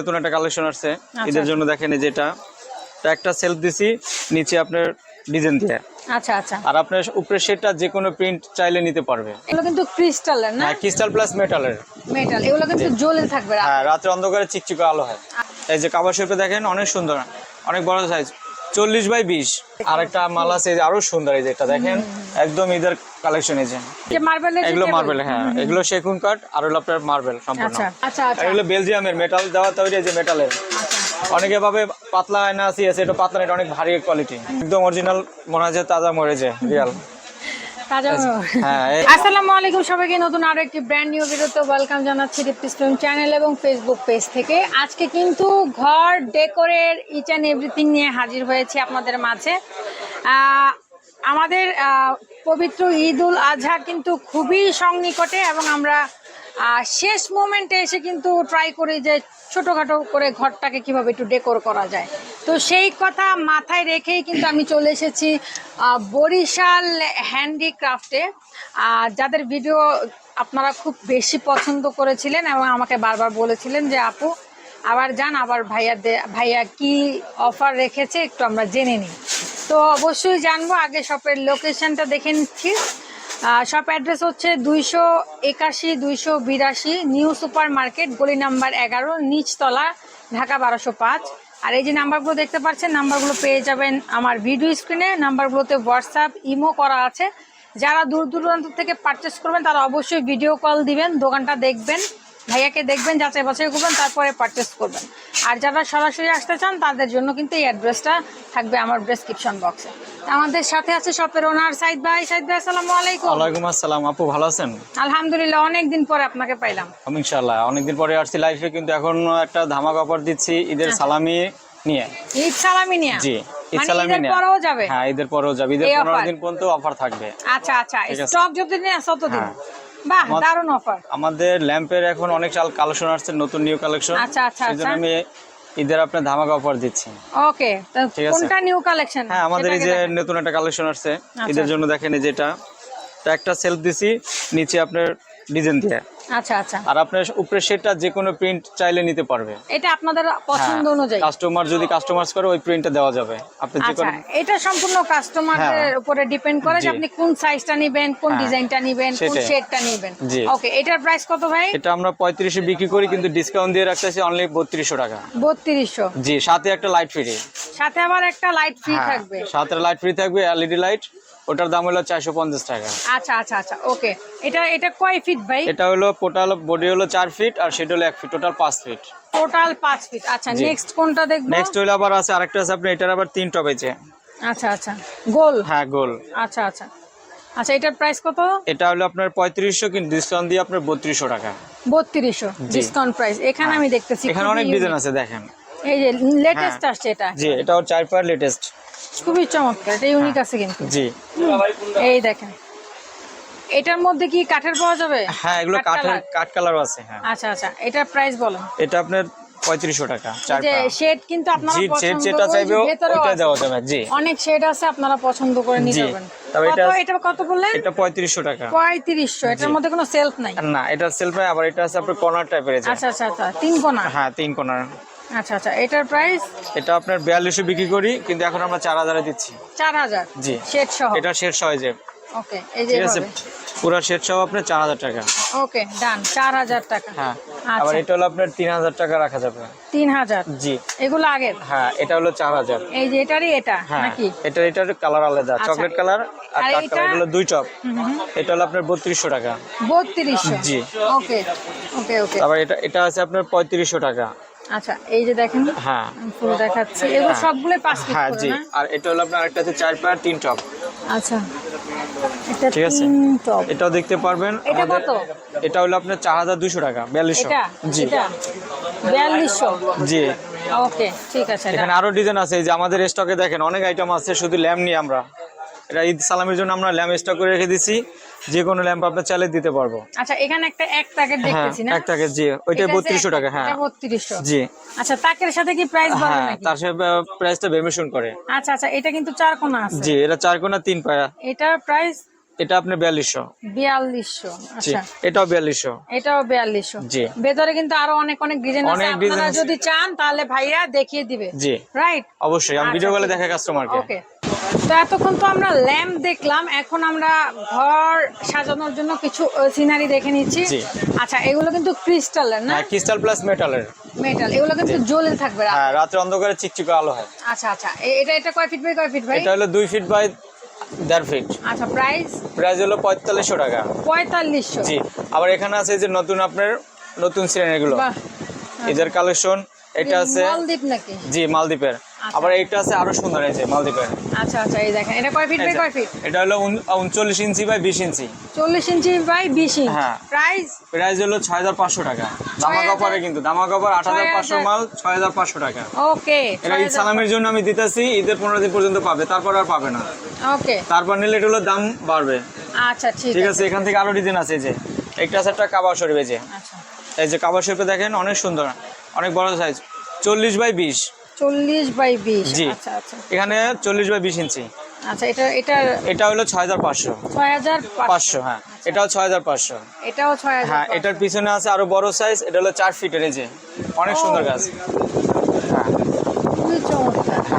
নতুন একটা কালেকশন আসছে। এদের ঈদের জন্য দেখেন এই যেটা এটা। একটা সেলফ দিছি নিচে আপনার ডিজাইন দিয়ে। আচ্ছা আচ্ছা। আর আপনার উপরে সেটটা যে কোনো প্রিন্ট চাইলে নিতে পারবে। এগুলো কিন্তু ক্রিস্টালের না? হ্যাঁ ক্রিস্টাল প্লাস মেটালের মেটাল এগুলো কিন্তু জ্বলে থাকবে রাতে। হ্যাঁ রাতের অন্ধকারে চিকচিকে আলো হয়। এই যে কাবার শেপে দেখেন অনেক সুন্দর। অনেক বড় সাইজ চল্লিশ বাই বিশ। আর একটা মাল আছে আরও সুন্দর এই যে এটা দেখেন একদম ঈদের কালেকশন এই যে। এগুলো মার্বেল হ্যাঁ এগুলো সেগুন কাঠ আর হলো আপনার মার্বেল সম্পূর্ণ। আচ্ছা আচ্ছা আচ্ছা। এগুলো বেলজিয়ামের মেটাল দেওয়া তৈরি যে মেটালের অনেকে ভাবে পাতলা আয়না আছে এটা পাতলা এটা অনেক ভারী কোয়ালিটি একদম অরিজিনাল মনে হয় তাজা মরে যে রিয়াল আসসালামু আলাইকুম সবাইকে নতুন আরও একটি ব্র্যান্ড নিউ ভিডিওতে ওয়েলকাম জানাচ্ছি রিপ্রিস্টম চ্যানেল এবং ফেসবুক পেজ থেকে। আজকে কিন্তু ঘর ডেকোরের ইচ অ্যান্ড এভরিথিং নিয়ে হাজির হয়েছে আপনাদের মাঝে। আমাদের পবিত্র ঈদ উল আজহা কিন্তু খুবই সংনিকটে এবং আমরা আহ, শেষ মোমেন্টে এসে কিন্তু ট্রাই করি যে ছোটোখাটো করে ঘরটাকে কীভাবে একটু ডেকোর করা যায়। তো সেই কথা মাথায় রেখেই কিন্তু আমি চলে এসেছি বরিশাল হ্যান্ডিক্রাফটে। যাদের ভিডিও আপনারা খুব বেশি পছন্দ করেছিলেন এবং আমাকে বারবার বলেছিলেন যে আপু আবার যান আবার ভাইয়া ভাইয়া কি অফার রেখেছে একটু আমরা জেনে নিই। তো অবশ্যই জানব আগে শপের লোকেশনটা দেখে নিচ্ছি। শপ অ্যাড্রেস হচ্ছে দুইশো একাশি, দুইশো বিরাশি নিউ সুপার মার্কেট গলি নাম্বার এগারো, নিচতলা, ঢাকা বারোশো পাঁচ। আর এই যে নাম্বারগুলো দেখতে পাচ্ছেন, নাম্বারগুলো পেয়ে যাবেন আমার ভিডিও স্ক্রিনে নাম্বারগুলোতে হোয়াটসঅ্যাপ ইমো করা আছে। যারা দূর দূরান্ত থেকে পারচেস করবেন, তারা অবশ্যই ভিডিও কল দিবেন, দোকানটা দেখবেন। ভাইয়াকে দেখবেন যাচাই বাছাই করবেন তারপরে পারচেস করবেন। আর যারা সরাসরি আসতে চান তাদের জন্য কিন্তু এই অ্যাড্রেসটা থাকবে আমার ডেসক্রিপশন বক্সে আমাদের সাথে আছে শপের ওনার সাইদ ভাই। সাইদ ভাই আসসালামু আলাইকুম। ওয়ালাইকুম আসসালাম। আপু ভালো আছেন? আলহামদুলিল্লাহ অনেক দিন পরে আপনাকে পাইলাম। আমি ইনশাল্লাহ অনেকদিন পরে আসছি লাইফে কিন্তু এখন একটা ধামাক অফার দিচ্ছি ঈদের সালামি নিয়ে। ঈদ সালামি নিয়া? জি ঈদ মানে সালামি নিয়ে। পরেও যাবে? হ্যাঁ ঈদের পরেও যাবে। ঈদের এই পনেরো offer? দিন পর্যন্ত অফার থাকবে। আচ্ছা আচ্ছা স্টক যতদিন আসো ততদিন। হ্যাঁ। বাহ দারুণ অফার আমাদের ল্যাম্পের এখন অনেক চাল কালেকশন আসছে নতুন নিউ কালেকশন আচ্ছা, আচ্ছা, সেজন্য আচ্ছা। আমি ঈদের আপনার ধামাকা অফার দিচ্ছি। ওকে। কোনটা নিউ কালেকশন হ্যাঁ আমাদের এই যে নতুন একটা কালেকশন আসছে ঈদের জন্য দেখেন এই যেটা। এটা একটা সেলফ দিছি নিচে আপনার ডিজাইন দিয়ে। আচ্ছা আচ্ছা। আর আপনার উপরে সেটটা যে কোনো প্রিন্ট চাইলে নিতে পারবে। এটা আপনাদের পছন্দ অনুযায়ী। কাস্টমার যদি কাস্টমাইজ করে ওই প্রিন্টটা দেওয়া যাবে। আপনি যে আচ্ছা কোনো এটা সম্পূর্ণ কাস্টমারের হ্যাঁ। উপরে ডিপেন্ড করে যে আপনি কোন সাইজটা নেবেন কোন হ্যাঁ, ডিজাইনটা নেবেন কোন শেডটা নেবেন। ওকে এটার প্রাইস কত ভাই? এটা আমরা পঁয়ত্রিশে বিক্রি করি কিন্তু ডিসকাউন্ট দিয়ে রাখতেছি অনলি বত্রিশশো টাকা। বত্রিশশো। জি সাথে একটা লাইট ফ্রি সাথে আবার একটা লাইট ফ্রি হ্যাঁ। থাকবে। সাথে লাইট ফ্রি থাকবে এলইডি লাইট ওটার দাম হলো চারশো পঞ্চাশ টাকা। আচ্ছা আচ্ছা আচ্ছা ওকে। এটা এটা কয় ফিট ভাই? এটা হলো টোটাল বডি হলো চার ফিট আর সেটা হলো এক ফিট টোটাল পাঁচ ফিট টোটাল পাঁচ ফিট আচ্ছা নেক্সট কোনটা দেখব? নেক্সট হলো আবার আছে আরেকটা আছে আপনি এটার আবার তিন টপ আছে আচ্ছা আচ্ছা। গোল? হ্যাঁ গোল। আচ্ছা আচ্ছা। আচ্ছা এটার প্রাইস কত? এটা হলো আপনার পঁয়ত্রিশশো কিন্তু ডিসকাউন্ট দিয়ে আপনার বত্রিশশো টাকা। বত্রিশশো ডিসকাউন্ট প্রাইস এখানে আমি দেখতেছি এখানে অনেক। ডিজাইন আছে দেখেন। এই যে লেটেস্ট হ্যাঁ। আসছে এটা। জি এটা ওর চার পার লেটেস্ট খুবই চমৎকার এটা ইউনিক আছে কিন্তু। জি। এই দেখেন এটার মধ্যে কি কাঠের পাওয়া যাবে? হ্যাঁ এগুলো কাঠ কাঠের কাঠ কালারও আছে হ্যাঁ। আচ্ছা আচ্ছা এটার প্রাইস বলেন। এটা আপনার পঁয়ত্রিশশো টাকা শেড কিন্তু আপনারা পছন্দ যেটা চাইবে যে ভেতরেও ওইটা আছে। দেওয়া যাবে জি। অনেক শেড আছে আপনারা পছন্দ করে নিতে। পারবেন। এটা- এটা কত বললেন? এটা টাকা। পঁয়ত্রিশশো এটার মধ্যে কোনো সেলফ নাই? না এটা সেলফ আবার এটা আছে আপনার কর্নার টাইপের আছে আচ্ছা আচ্ছা আচ্ছা তিন কোনা হ্যাঁ তিন কর্নার। আচ্ছা আচ্ছা এটার প্রাইস এটা আপনার বিয়াল্লিশশো বিক্রি করি কিন্তু এখন আমরা চার হাজারে দিচ্ছি। চার হাজার? জি। শেড সহ? এটা শেষ ওকে এই যে। ঠিক আছে? পুরো সেট সহ আপনার চার হাজার টাকা। ওকে ডান চার হাজার টাকা। হ্যাঁ। আচ্ছা। আবার এটা হলো আপনার তিন হাজার টাকা রাখা যাবে। তিন হাজার? জি। এগুলো আগের? হ্যাঁ এটা হলো চার হাজার। এই যে এটারই এটা হ্যাঁ নাকি? এটা এটার কালার আলাদা চকলেট কালার আর আর কাঠ কালার এগুলো দুই টপ এটা হলো আপনার বত্রিশশো টাকা। বত্রিশশো? জি। ওকে ওকে ওকে তারপর এটা এটা আছে আপনার পঁয়ত্রিশশো টাকা। আচ্ছা এই যে দেখেন হ্যাঁ। ফুল দেখাচ্ছি। এগুলো সবগুলো পাঁচ হ্যাঁ জি। আর এটা হলো আপনার আরেকটা আছে চার পার তিন টপ। আচ্ছা। এটা ঠিক আছে। এটাও দেখতে পারবেন। এটা কত? এটা হলো আপনার চার হাজার দুশো টাকা বিয়াল্লিশশো। জি। এটা? বিয়াল্লিশশো? জি। ওকে ঠিক আছে এখানে আরও ডিজাইন আছে এই যে আমাদের স্টকে দেখেন অনেক আইটেম আছে শুধু ল্যাম্প নিয়ে আমরা। এটা ঈদ সালামের জন্য আমরা ল্যাম্প স্টক করে রেখে দিছি। যে কোনো ল্যাম্প আপনার চাইলে দিতে পারব। আচ্ছা এখানে একটা এক প্যাকেট হ্যাঁ দেখতেছি না? এক প্যাকেট জি ওইটা বত্রিশশো টাকা হ্যাঁ। বত্রিশশো। জি। আচ্ছা তাকের সাথে কি প্রাইস বাড়বে হ্যাঁ নাকি? তার সাথে প্রাইসটা ভেরিয়েশন করে। আচ্ছা আচ্ছা এটা কিন্তু চার কোণা আছে। জি এটা চার কোণা তিন পায়া। এটার প্রাইস এটা আপনার বিয়াল্লিশশো। বিয়াল্লিশশো আচ্ছা। এটাও বিয়াল্লিশশো। এটাও বিয়াল্লিশশো। জি। ভেতরে কিন্তু আরও অনেক অনেক ডিজাইন আছে। আপনারা যদি চান তাহলে ভাইয়া দেখিয়ে দিবে। জি। রাইট অবশ্যই আমি আচ্ছা, ভিডিও কলে ঠিক দেখা কাস্টমারকে ওকে তো এতক্ষণ তো আমরা ল্যাম্প দেখলাম। এখন আমরা ঘর সাজানোর জন্য কিছু সিনারি দেখে নিচ্ছি। আচ্ছা এগুলো কিন্তু ক্রিস্টালের না? হ্যাঁ ক্রিস্টাল প্লাস মেটালের। মেটাল এগুলো কিন্তু জ্বলে থাকবে। হ্যাঁ রাত্রে অন্ধকারে চিকচিকে আলো হয়। আচ্ছা আচ্ছা এটা এটা কয় ফিট বাই কয় ফিট ভাই? এটা হলো দুই ফিট বাই দেড় ফিট আচ্ছা প্রাইস প্রাইস হলো পঁয়তাল্লিশশো টাকা। পঁয়তাল্লিশশো। জি আবার এখানে আছে যে নতুন আপনার নতুন কালেকশন এটা আছে মালদ্বীপ নাকি? জি মালদ্বীপের। আবার এইটা আছে আরও সুন্দর যে মালদ্বীপের। আচ্ছা আচ্ছা এই দেখেন এটা কয় ফিট বাই কয় ফিট এটা হলো উন- উনচল্লিশ ইঞ্চি বাই বিশ ইঞ্চি। চল্লিশ ইঞ্চি বাই বিশ ইঞ্চি। হ্যাঁ। প্রাইস প্রাইস হলো ছয় হাজার পাঁচশো টাকা। দামা কাপড়ে কিন্তু দামা কাপড় আট হাজার পাঁচশো মাল ছয় হাজার পাঁচশো টাকা। ওকে এটা ঈদ সালামের জন্য আমি দিতেছি ঈদের পনেরো দিন পর্যন্ত পাবে তারপর আর পাবে না। ওকে তারপর নিলে এটা হলো দাম বাড়বে। আচ্ছা ঠিক ঠিক আছে। এখান থেকে আরও ডিজাইন আছে যে। একটা আছে একটা কাবা শরীফ এই যে। আচ্ছা। এই যে কাবা শরীফে দেখেন অনেক সুন্দর অনেক বড় সাইজ চল্লিশ বাই বিশ। চল্লিশ বাই বিশ। জি। আচ্ছা আচ্ছা। এখানে চল্লিশ বাই বিশ ইঞ্চি। আচ্ছা এটা এটার এটা হলো ছয় হাজার পাঁচশো। ছয় হাজার পাঁচশো হ্যাঁ। এটাও ছয় হাজার পাঁচশো। এটাও ছয় হাজার হ্যাঁ এটার পিছনে আছে আরও বড় সাইজ এটা হলো চার ফিটের এই যে। অনেক সুন্দর গাছ। হ্যাঁ।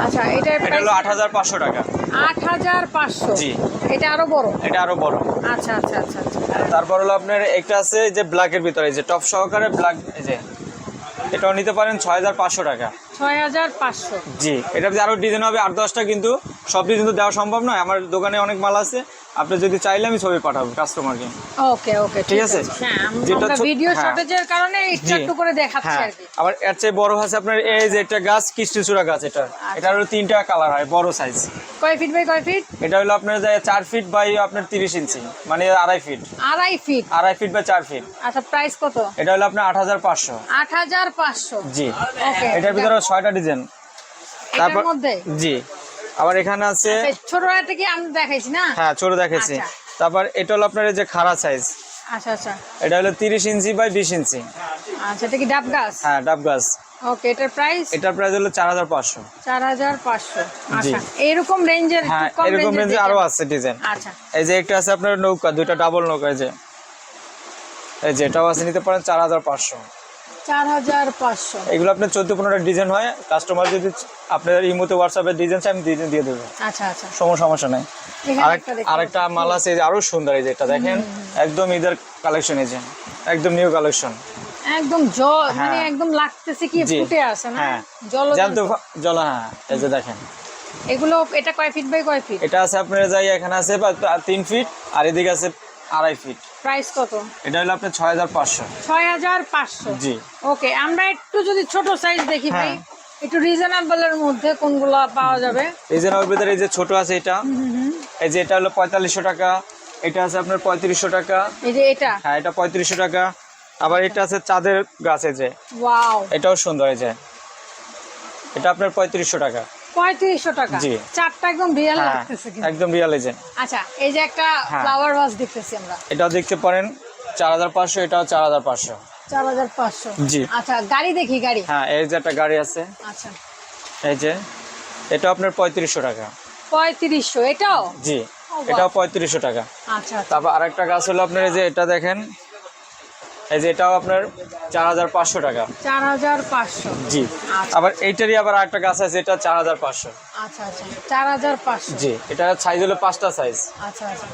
আচ্ছা এটা হলো আট হাজার পাঁচশো টাকা। আট হাজার পাঁচশো। জি। এটা আরও বড়? এটা আরও বড়। আচ্ছা আচ্ছা আচ্ছা আচ্ছা। তারপর হলো আপনার একটা আছে যে ব্ল্যাকের ভিতরে এই যে টপ সহকারে ব্ল্যাক এই যে। এটাও নিতে পারেন ছয় হাজার পাঁচশো টাকা। ছয় হাজার পাঁচশো। জি এটা আরও ডিজাইন হবে আট দশটা কিন্তু সব ডিজাইন তো দেওয়া সম্ভব নয়। আমার দোকানে অনেক মাল আছে। আপনি যদি চাইলে আমি ছবি পাঠাবো কাস্টমারকে ওকে ওকে ঠিক আছে? হ্যাঁ যেটা ভিডিও হ্যাঁ। শর্টেজের কারণে একটু একটু করে দেখাচ্ছি হ্যাঁ। আর কি। আবার এর চেয়ে বড় আছে আপনার এই যে একটা গাছ কৃষ্ণচূড়া গাছ এটা। এটা হলো তিনটা কালার হয় বড় সাইজ কয় ফিট বাই কয় ফিট এটা হলো আপনার যে চার ফিট বাই আপনার তিরিশ ইঞ্চি মানে আড়াই ফিট আড়াই ফিট আড়াই ফিট বাই চার ফিট আচ্ছা প্রাইস কত? এটা হলো আপনার আট হাজার পাঁচশো। আট হাজার পাঁচশো। জি। ওকে এটার ভিতরে ছয়টা ডিজাইন এটার মধ্যে? জি। আবার এখানে আছে আচ্ছা, ছোট হাতে আমি দেখাইছি না? হ্যাঁ ছোট দেখেছি আচ্ছা। তারপর এটা হলো আপনার যে খাড়া সাইজ আচ্ছা আচ্ছা। এটা হলো তিরিশ ইঞ্চি বাই বিশ ইঞ্চি। আচ্ছা এটা কি ডাব গাছ? হ্যাঁ ডাব গাছ। ওকে এটার প্রাইস এটার প্রাইস হলো চার হাজার পাঁচশো। চার হাজার পাঁচশো। আচ্ছা এরকম রেঞ্জের হ্যাঁ এরকম রেঞ্জে আরও আছে ডিজাইন আচ্ছা। এই যে একটা আছে আপনার নৌকা দুইটা ডাবল নৌকা এই যে। এই যে এটাও আছে নিতে পারেন চার হাজার পাঁচশো। এগুলো আপনার চোদ্দ পনেরোটা ডিজাইন হয়। কাস্টমার যদি আপনার ইমোতে হোয়াটসঅ্যাপে ডিজাইন আমি ডিজাইন দিয়ে দেবো। আচ্ছা আচ্ছা। সময় সমস্যা নেই। আরেকটা মাল আছে আরও সুন্দর এই যে এটা দেখেন। একদম ঈদের কালেকশন এই যে। একদম নিউ কালেকশন একদম জল মানে হ্যাঁ। একদম লাগতেছে কি ফুটে না? হ্যাঁ। জল জল হ্যাঁ এই যে দেখেন। এগুলো এটা কয় ফিট বাই কয় ফিট এটা আছে আপনার যাই এখানে আছে বা- তিন ফিট আর এদিকে আছে আড়াই ফিট প্রাইস কত? এটা হলো আপনার ছয় হাজার পাঁচশো। ছয় হাজার পাঁচশো? জি। ওকে আমরা একটু যদি ছোট সাইজ দেখি ভাই হ্যাঁ। একটু রিজনেবল এর মধ্যে কোনগুলো পাওয়া যাবে? নবের ভিতরে এই যে ছোট আছে এটা এই যে এটা হলো পঁয়তাল্লিশশো টাকা এটা আছে আপনার পঁয়ত্রিশশো টাকা। এই যে এটা? হ্যাঁ এটা পঁয়ত্রিশশো টাকা। আবার এটা আছে চাঁদের গাছ যে। ওয়াও। এটাও সুন্দর এই যে। এটা আপনার পঁয়ত্রিশশো টাকা। পঁয়ত্রিশশো টাকা। জি। চারটা একদম রিয়েল হ্যাঁ লাগতেছে কিন্তু। একদম রিয়াল এই আচ্ছা এই যে একটা হ্যাঁ। ফ্লাওয়ার ভাস দেখতেছি আমরা। এটাও দেখতে পারেন চার হাজার পাঁচশো এটাও চার হাজার পাঁচশো। চার হাজার পাঁচশো। জি। আচ্ছা গাড়ি দেখি গাড়ি। হ্যাঁ এই যে একটা গাড়ি আছে। আচ্ছা। এই যে এটা আপনার পঁয়ত্রিশশো টাকা। পঁয়ত্রিশশো এটাও? জি এটাও পঁয়ত্রিশশো টাকা। আচ্ছা আচ্ছা। তারপর আরেকটা গাছ হলো আপনার এই যে এটা দেখেন এই যে এটাও আপনার চার হাজার পাঁচশো টাকা। চার হাজার পাঁচশো। জি। আচ্ছা। আবার এইটারই আবার আরেকটা গাছ আছে এটা চার হাজার পাঁচশো। আচ্ছা আচ্ছা। চার হাজার পাঁচশো। জি এটা সাইজ হলো পাঁচটা সাইজ আচ্ছা আচ্ছা।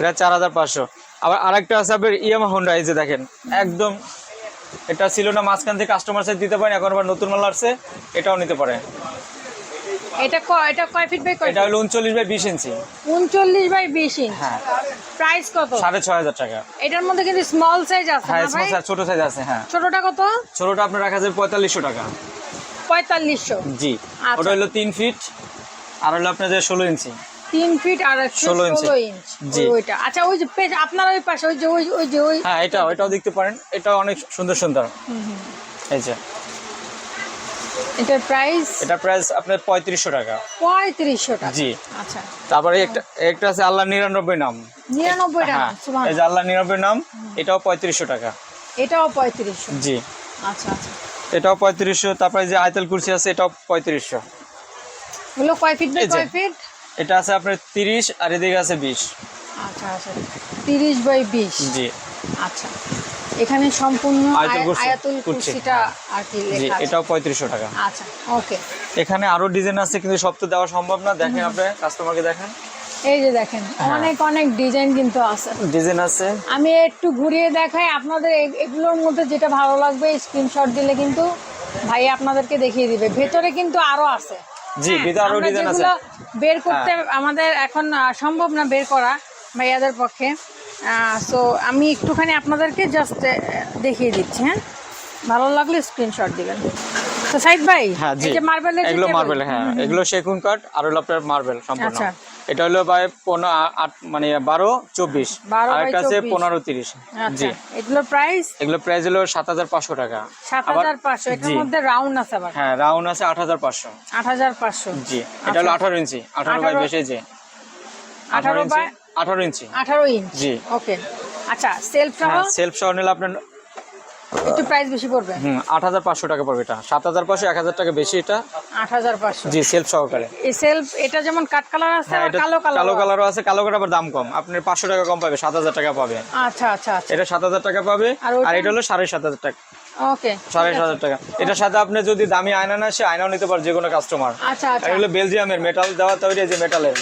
এটা চার হাজার পাঁচশো। আবার আরেকটা আছে আপনার ইয়ামা হোন্ডা এই যে দেখেন একদম এটা ছিল না মাঝখান থেকে কাস্টমার সাইজ দিতে পারেন এখন আবার নতুন মাল আসছে এটাও নিতে পারে এটা কয় এটা কয় ফিট বাই কয় এটা হলো উনচল্লিশ বাই বিশ ইঞ্চি। উনচল্লিশ বাই বিশ ইঞ্চ। হ্যাঁ। প্রাইস কত? সাড়ে ছয় হাজার টাকা। এটার মধ্যে কিন্তু স্মল সাইজ আছে হ্যাঁ না ভাই? small ছোট সাইজ আছে হ্যাঁ। ছোটটা কত? ছোটটা আপনার রাখা যাবে পঁয়তাল্লিশশো টাকা। পঁয়তাল্লিশশো। জি। আচ্ছা। ওটা হলো তিন ফিট আর হলো আপনার যে ষোলো ইঞ্চি। তিন ফিট আর একশো 16 ইঞ্চি। জি। ওই- ওইটা। আচ্ছা ওই যে পেজ আপনার ওই পাশে ওই যে ওই ওই যে ওই হ্যাঁ এটা এটাও দেখতে পারেন। এটাও অনেক সুন্দর সুন্দর। এই যে। এটার প্রাইস এটা প্রাইস আপনার পঁয়ত্রিশশো টাকা। পঁয়ত্রিশশো টাকা। জি। আচ্ছা। তারপরে একটা একটা আছে আল্লাহ নিরানব্বই নাম। নিরানব্বই টাকা হ্যাঁ এই যে আল্লাহ নিরানব্বই নাম এটাও পঁয়ত্রিশশো টাকা। এটাও পঁয়ত্রিশশো। জি। আচ্ছা আচ্ছা। এটাও পঁয়ত্রিশশো তারপরে যে আয়তাল কুরসি আছে এটাও পঁয়ত্রিশশো। ওগুলো কয় ফিট বাই কয় ফিট? এটা আছে আপনার তিরিশ আর এদিকে আছে বিশ। আচ্ছা আচ্ছা। তিরিশ বাই বিশ। জি। আচ্ছা। এখানে সম্পূর্ণ আয়াতুল আয়- কুরসি, আয়াতুল কুরসি। কুরসিটা আর কি লেখা আছে। এটাও পঁয়ত্রিশশো টাকা। আচ্ছা ওকে। এখানে আরও ডিজাইন আছে কিন্তু সব তো দেওয়া সম্ভব না। দেখেন আপনি কাস্টমারকে দেখেন। এই যে দেখেন হ্যাঁ। অনেক অনেক ডিজাইন কিন্তু আছে। ডিজাইন আছে। আমি একটু ঘুরিয়ে দেখাই আপনাদের এগুলোর মধ্যে যেটা ভালো লাগবে স্ক্রিনশট দিলে কিন্তু ভাই আপনাদেরকে দেখিয়ে দিবে। ভেতরে কিন্তু আরও আছে। জি হ্যাঁ, ভিতরে আরও ডিজাইন আছে। হ্যাঁ। বের করতে আমাদের এখন সম্ভব না বের করা ভাইয়াদের পক্ষে। সো আমি একটুখানি আপনাদেরকে জাস্ট দেখিয়ে দিচ্ছি হ্যাঁ? ভালো লাগলে স্ক্রিনশট দিবেন। তো সাইদ ভাই হ্যাঁ এই যে মার্বেলের এগুলো মার্বেল হ্যাঁ। এগুলো সেগুন কাঠ আর হলো আপনার মার্বেল সম্পূর্ণ। আচ্ছা। এটা হলো ভাই পনেরো আট মানে বারো চব্বিশ। 12 আর 24 পনেরো তিরিশ। আচ্ছা। জি। এগুলোর প্রাইস এগুলো প্রাইস হলো সাত হাজার পাঁচশো টাকা। সাত হাজার পাঁচশো। এটার মধ্যে রাউন্ড আছে আবার। হ্যাঁ রাউন্ড আছে আট হাজার পাঁচশো। আট হাজার পাঁচশো। জি। এটা হলো আচ্ছা। আঠারো ইঞ্চি। আঠারো বাই বেশি জি আঠারো বাই আঠারো ইঞ্চি। আঠারো ইঞ্চ? জি। ওকে। আচ্ছা সেলফ সহ? হ্যাঁ সেলফ শহর নিলে আপনার একটু প্রাইস বেশি পড়বে? হুম আট হাজার পাঁচশো টাকা পড়বে এটা। সাত হাজার পাঁচশো এক হাজার টাকা বেশি এটা। আট হাজার পাঁচশো। জি সেলফ সহকারে। এই সেলফ এটা যেমন কাট কালার আছে হ্যাঁ আর কালো কালার কালো কালারও আছে। কালো কালার আবার দাম কম। আপনি পাঁচশো টাকা কম পাবে সাত হাজার টাকা পাবে। আচ্ছা আচ্ছা আচ্ছা। এটা সাত হাজার টাকা পাবে আর এটা হলো সাড়ে সাত হাজার টাকা। ওকে। টাকা। এটার সাথে আপনি যদি দামি আয়না না সে আয়নাও নিতে পারে যে কোনো কাস্টমার আচ্ছা। আচ্ছা এগুলো বেলজিয়ামের মেটাল দেওয়া তৈরি যে মেটালের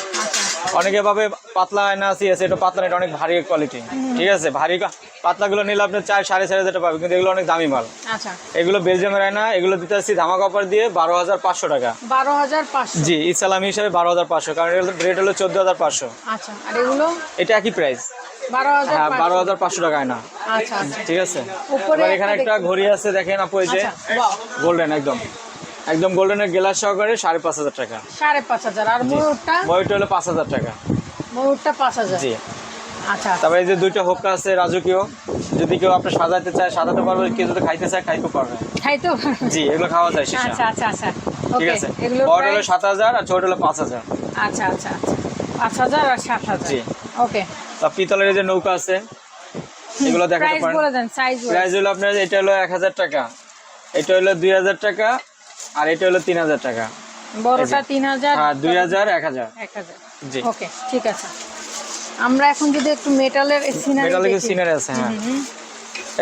অনেকে ভাবে পাতলা আয়না আছে আছে এটা পাতলা এটা অনেক ভারী কোয়ালিটি ঠিক আছে? ভারী পাতলাগুলো নিলে আপনি চার সাড়ে চার হাজার টাকা পাবে কিন্তু এগুলো অনেক দামি মাল। আচ্ছা। এগুলো বেলজিয়ামের আয়না এগুলো দিতে আসছি ধামা কাপড় দিয়ে বারো হাজার পাঁচশো টাকা। বারো হাজার পাঁচশো। জি ইসলামী হিসাবে বারো হাজার পাঁচশো কারণ রেট হলো চোদ্দ হাজার পাঁচশো। আচ্ছা আর এগুলো? এটা একই প্রাইস হ্যাঁ বারো হাজার পাঁচশো টাকা আয়না। আচ্ছা আচ্ছা। ঠিক আছে? এখানে একটা ঘড়ি আছে দেখেন আপু এই যে গোল্ডেন একদম। একদম গোল্ডেনের গ্লাস সহকারে সাড়ে পাঁচ হাজার টাকা। সাড়ে পাঁচ হাজার। আর ময়ূরটা? বইটা হলো পাঁচ হাজার টাকা। ময়ূরটা পাঁচ হাজার। জি। আচ্ছা। তারপরে এই যে দুইটা হোক্কা আছে রাজকীয় যদি কেউ আপনি সাজাতে চায় সাজাতে পারবে কেউ যদি খাইতে চায় খাইতে পারবে। খাই তো জি এগুলো খাওয়া যায় আচ্ছা আচ্ছা আচ্ছা। ঠিক আছে। এগুলো বড় হলো সাত হাজার আর ছোট হলো পাঁচ হাজার। আচ্ছা আচ্ছা আচ্ছা। পাঁচ হাজার আর সাত হাজার। জি। ওকে তা পিতলের এই যে নৌকা আছে এগুলো দেখাতে পারেন। বলে দেন সাইজ প্রাইস হলো আপনার এটা হলো এক হাজার টাকা। এটা হলো দুই হাজার টাকা। আর এটা হলো তিন হাজার টাকা। বড়টা তিন হাজার হ্যাঁ দুই হাজার এক হাজার। এক হাজার। জি। ওকে ঠিক আছে। আমরা এখন যদি একটু মেটালের সিনারি আছে হ্যাঁ।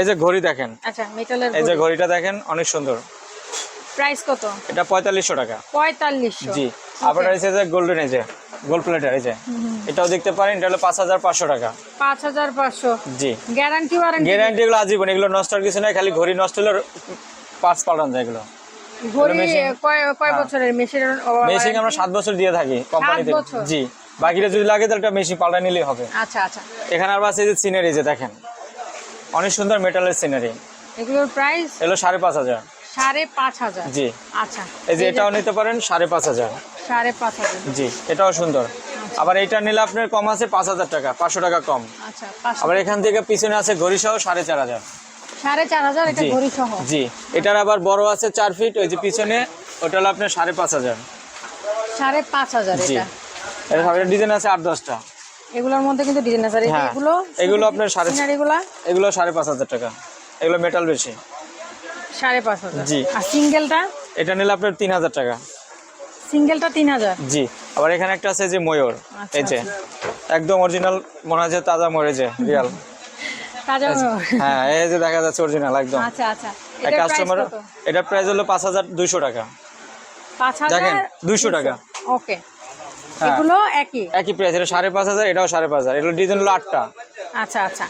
এই যে ঘড়ি দেখেন। আচ্ছা মেটালের এই যে ঘড়িটা দেখেন অনেক সুন্দর। প্রাইস কত? এটা পঁয়তাল্লিশশো টাকা। পঁয়তাল্লিশশো। জি। আপনার এই যে গোল্ডেন এই যে গোল্ড প্লেটার এই যে। এটাও দেখতে পারেন এটা হলো পাঁচ হাজার পাঁচশো টাকা। পাঁচ হাজার পাঁচশো। জি। Guarantee warranty? গ্যারান্টি এগুলো আজীবন এগুলো নষ্ট কিছু নাই খালি ঘড়ি নষ্ট হলে পার্টস পাল্টান যায় এগুলো। ঘড়ি machine- কয় কয় হ্যাঁ। বছরের মেশিন আমরা বছর দিয়ে থাকি কোম্পানিতে জি। বাকিটা যদি লাগে তাহলে মেশিন পাল্টা নিলেই হবে। আচ্ছা আচ্ছা। এখানে আর আছে যে সিনারি যে দেখেন। অনেক সুন্দর মেটালের সিনারি এগুলোর প্রাইস এগুলো সাড়ে পাঁচ হাজার। সাড়ে পাঁচ হাজার? জি। আচ্ছা। এই যে এটাও নিতে পারেন সাড়ে পাঁচ হাজার। সাড়ে পাঁচ হাজার। জি এটাও সুন্দর। আবার এটা নিলে আপনার কম আছে পাঁচ হাজার টাকা পাঁচশো টাকা কম। আচ্ছা আবার এখান থেকে পিছনে আছে ঘড়ি সহ সাড়ে চার হাজার। সাড়ে চার হাজার এটা জি। ঘড়ি সহ জি। এটার আবার বড় আছে চার ফিট ওই যে পিছনে ওটা হলো আপনার সাড়ে পাঁচ হাজার। সাড়ে পাঁচ হাজার জি। এটা। এটা ডিজাইন আছে আট দশটা। এগুলোর মধ্যে কিন্তু ডিজাইন আছে। হ্যাঁ। এগুলো এগুলো আপনার সাড়ে- এগুলো? সাড়ে পাঁচ হাজার টাকা। এগুলো মেটাল বেশি। সাড়ে পাঁচ হাজার। জি। আর সিঙ্গেলটা? এটা নিলে আপনার তিন হাজার টাকা। সিঙ্গেলটা তিন হাজার? জি। আবার এখানে একটা আছে যে ময়ূর। আচ্ছা, এই যে। একদম অরিজিনাল মনে হয় যে তাজা মরে যে রিয়াল। তাজা হ্যাঁ এই যে দেখা যাচ্ছে অরিজিনাল একদম। আচ্ছা আচ্ছা কাস্টমার এটার প্রাইস হলো পাঁচ হাজার দুইশো টাকা। পাঁচ হাজার দেখেন, 200 টাকা। ওকে হ্যাঁ। এগুলো একই? একই প্রাইস এটা সাড়ে পাঁচ হাজার এটাও সাড়ে পাঁচ হাজার। এগুলো ডিজাইন হলো আটটা। আচ্ছা আচ্ছা।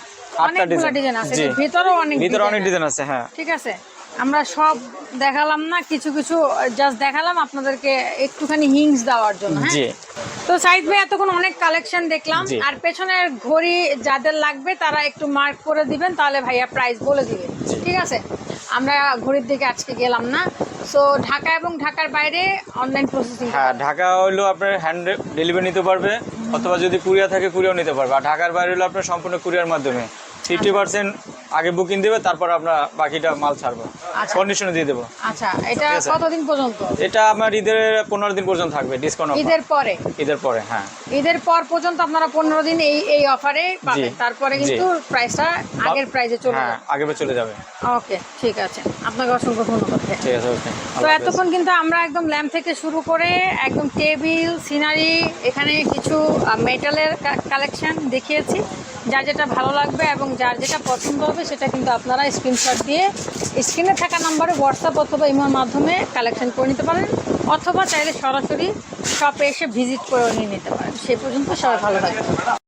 আটটা ডিজাইন আছে অনেক ভিতরে অনেক ডিজাইন আছে হ্যাঁ। ঠিক আছে। আমরা সব দেখালাম না কিছু কিছু জাস্ট দেখালাম আপনাদেরকে একটুখানি হিংস দেওয়ার জন্য হ্যাঁ? তো সাইদ ভাই এতক্ষণ অনেক কালেকশন দেখলাম। আর পেছনের ঘড়ি যাদের লাগবে তারা একটু মার্ক করে দিবেন তাহলে ভাইয়া প্রাইস বলে দিবেন ঠিক আছে? আমরা ঘড়ির দিকে আজকে গেলাম না। সো ঢাকা এবং ঢাকার বাইরে অনলাইন প্রসেসিং হ্যাঁ ঢাকা হলো আপনার হ্যান্ড ডেলিভারি নিতে পারবে অথবা যদি কুরিয়ার থাকে কুরিয়াও নিতে পারবে। আর ঢাকার বাইরে হলো আপনার সম্পূর্ণ কুরিয়ার মাধ্যমে। ফিফটি পার্সেন্ট আগে বুকিং দেবে তারপর আমরা বাকিটা মাল ছাড়বো। আচ্ছা। কন্ডিশনে দিয়ে দেবো। আচ্ছা এটা। কতদিন পর্যন্ত? এটা আমার ঈদের পনেরো দিন পর্যন্ত থাকবে ডিসকাউন্ট ঈদের পরে? ঈদের পরে হ্যাঁ। ঈদের পর পর্যন্ত আপনারা পনেরো দিন এই এই অফারে পাবেন। তারপরে কিন্তু প্রাইসটা আগের প্রাইসে চলে হ্যাঁ যাবে। আগে চলে যাবে। ওকে ঠিক আছে। আপনাকে অসংখ্য ধন্যবাদ ঠিক আছে ওকে তো এতক্ষণ কিন্তু আমরা একদম ল্যাম্প থেকে শুরু করে একদম টেবিল সিনারি এখানে কিছু মেটালের কালেকশন দেখিয়েছি। যার যেটা ভালো লাগবে এবং যার যেটা পছন্দ হবে সেটা কিন্তু আপনারা স্ক্রিনশট দিয়ে স্ক্রিনে থাকা নাম্বারে হোয়াটসঅ্যাপ অথবা ইমোর মাধ্যমে কালেকশন করে নিতে পারেন অথবা চাইলে সরাসরি শপে এসে ভিজিট করে নিয়ে নিতে পারেন। সে পর্যন্ত সবাই ভালো থাকবে